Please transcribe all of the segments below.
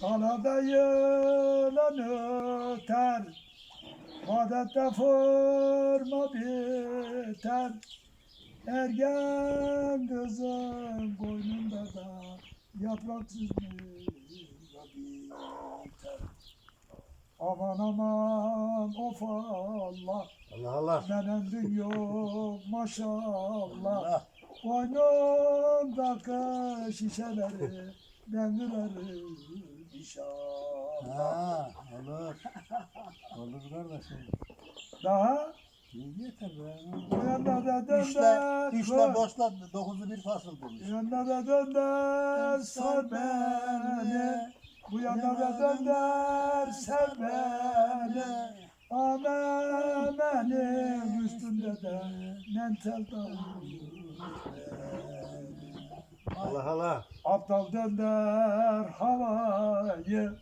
Kalada yılan öter, vadette forma biter. Ergen kızın boynunda da yapraksız meyve biter. Aman aman of Allah, Allah Allah. menendin yok maşallah. Allah. Boynumdaki şişeleri ben kırarım inşallah. Ha, olur. Olur kardeşim. Daha İyi yeter be. bu yanda da Üçle, dönder, üçle boşla dokuzu bir fasıl demiş. bu yanda da dönder, sar beni. Bu yanda da dönder, sev beni. Amenenin üstünde de mentel dağılır. Allah Allah. Aptal dönder havayı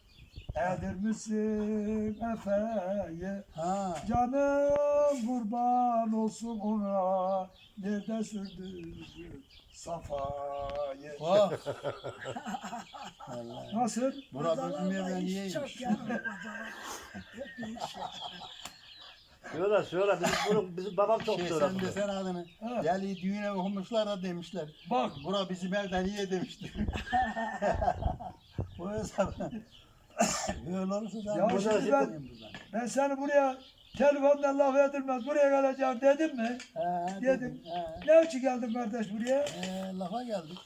Edir misin efeyi Ha. Canım kurban olsun ona Nerede sürdü safayı Oh. Allah. Nasıl? Murat Özüm'e ben yiyeyim. Çok pazarlarda. Hep bir iş. Söyle söyle bizim, bunu, bizim babam çok Şey, söyle. sen de sen adını. Ha. Deli düğüne okumuşlar da demişler. Bak Bura bizim evden iyi demişti. Bu hesap. Öyle olursa da Ya ben şimdi buradan- ben- ben seni buraya telefondan laf edilmez buraya geleceğim dedim mi? He, Dedim. He. Ne için geldin kardeş buraya? He, lafa geldik.